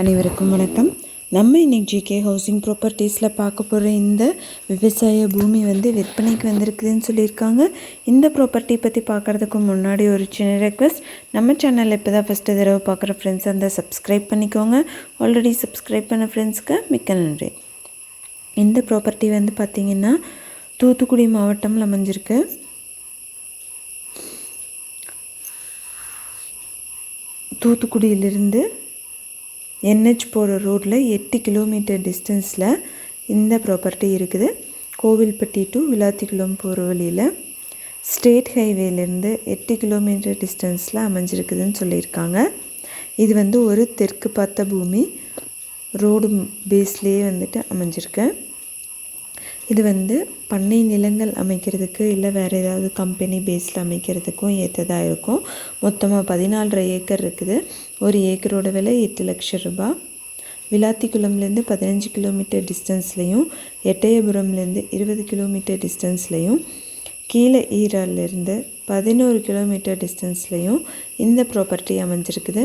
அனைவருக்கும் வணக்கம். நம்ம இன்னைக்கு ஜிகே ஹவுசிங் ப்ராப்பர்ட்டிஸில் பார்க்க போகிற இந்த விவசாய பூமி வந்து விற்பனைக்கு வந்திருக்குதுன்னு சொல்லியிருக்காங்க. இந்த ப்ராப்பர்ட்டி பற்றி பார்க்குறதுக்கு முன்னாடி ஒரு சின்ன ரெக்வஸ்ட் நம்ம சேனலில் இப்போ தான் ஃபஸ்ட்டு தடவை பார்க்குற ஃப்ரெண்ட்ஸ் அந்த சப்ஸ்கிரைப் பண்ணிக்கோங்க. ஆல்ரெடி சப்ஸ்கிரைப் பண்ண ஃப்ரெண்ட்ஸ்க்கு மிக்க நன்றி. இந்த ப்ராப்பர்ட்டி வந்து பார்த்திங்கன்னா தூத்துக்குடி மாவட்டம்ல அமைஞ்சிருக்கு. தூத்துக்குடியிலிருந்து என்ஹெச் போகிற ரோட்டில் எட்டு கிலோமீட்டர் டிஸ்டன்ஸில் இந்த ப்ராப்பர்ட்டி இருக்குது. கோவில்பட்டி டு விளாத்திக்குளம் போகிற வழியில் ஸ்டேட் ஹைவேலேருந்து எட்டு கிலோமீட்டர் டிஸ்டன்ஸில் அமைஞ்சிருக்குதுன்னு சொல்லியிருக்காங்க. இது வந்து ஒரு தெற்கு பார்த்த பூமி. ரோடு பேஸ்லேயே வந்துட்டு அமைஞ்சிருக்கு. இது வந்து பண்ணை நிலங்கள் அமைக்கிறதுக்கு இல்லை வேறு ஏதாவது கம்பெனி பேஸில் அமைக்கிறதுக்கும் ஏற்றதாக இருக்கும். மொத்தமாக பதினாலரை ஏக்கர் இருக்குது. ஒரு ஏக்கரோட விலை எட்டு லட்சம் ரூபாய் விளாத்திக்குளம்லேருந்து பதினஞ்சு கிலோமீட்டர் டிஸ்டன்ஸ்லேயும் எட்டயபுரம்லேருந்து இருபது கிலோமீட்டர் டிஸ்டன்ஸ்லேயும் கீழே ஈராலேருந்து பதினோரு கிலோமீட்டர் டிஸ்டன்ஸ்லேயும் இந்த ப்ராப்பர்ட்டி அமைஞ்சிருக்குது.